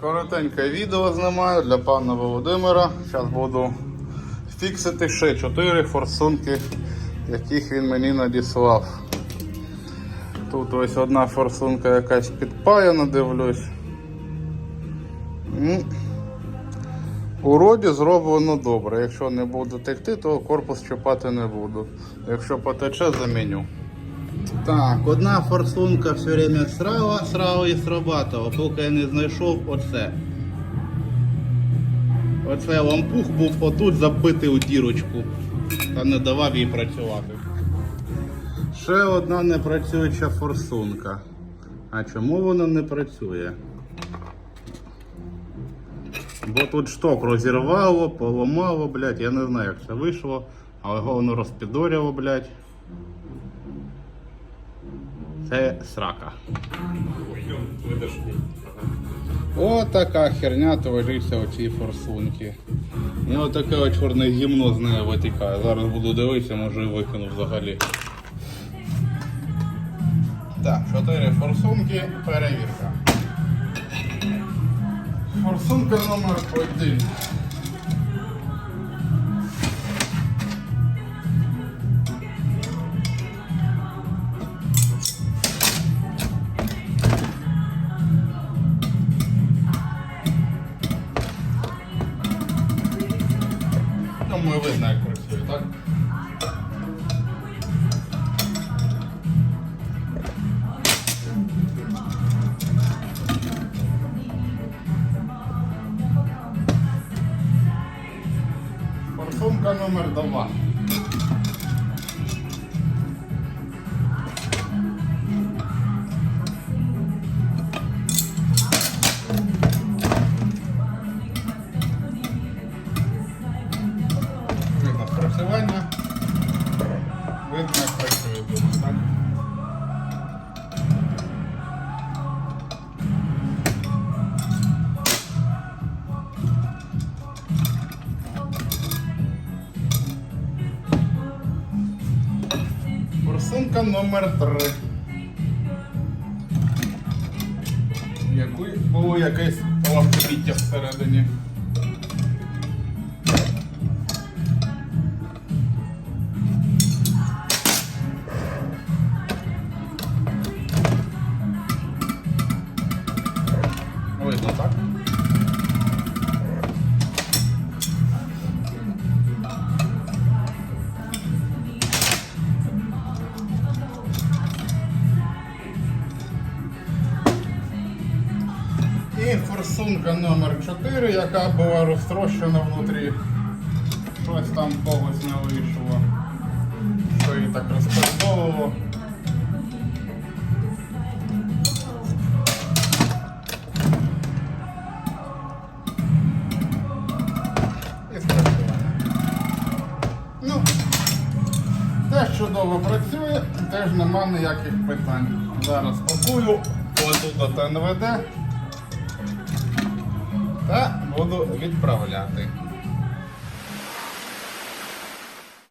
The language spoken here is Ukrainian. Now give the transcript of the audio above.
Коротеньке відео знімаю для пана Володимира. Зараз буду фіксити ще 4 форсунки, яких він мені надіслав. Тут ось одна форсунка якась підпаяна, дивлюсь. Ну, У роді зроблено добре. Якщо не буде текти, то корпус чіпати не буду. Якщо потече, заміню. Так, одна форсунка все время срала, срала і срабатувала, поки я не знайшов оце. Оце лампух був отут забитий у дірочку та не давав їй працювати. Ще одна непрацююча форсунка. А чому вона не працює? Бо тут шток розірвало, поламало, блядь, я не знаю, як це вийшло, але воно розпідоряло, блядь. Це срака. О, така херня твориться у цій форсунці. І отаке чорне гімно з нею витікає. Зараз буду дивитися, може і викину взагалі. Так, чотири форсунки, перевірка. Форсунка номер один. Ми видно, як працює, так? Парфумка номер два. Видно, як працює, думаю, так? Форсунка номер 3. Яку було якесь лавкобіття всередині. Форсунка номер 4, яка була розтрощена внутрі. Щось там когось не вийшло. Що її так спрацювання. Ну, теж чудово працює, теж нема ніяких питань. Зараз пакую, отут от НВД буду відправляти.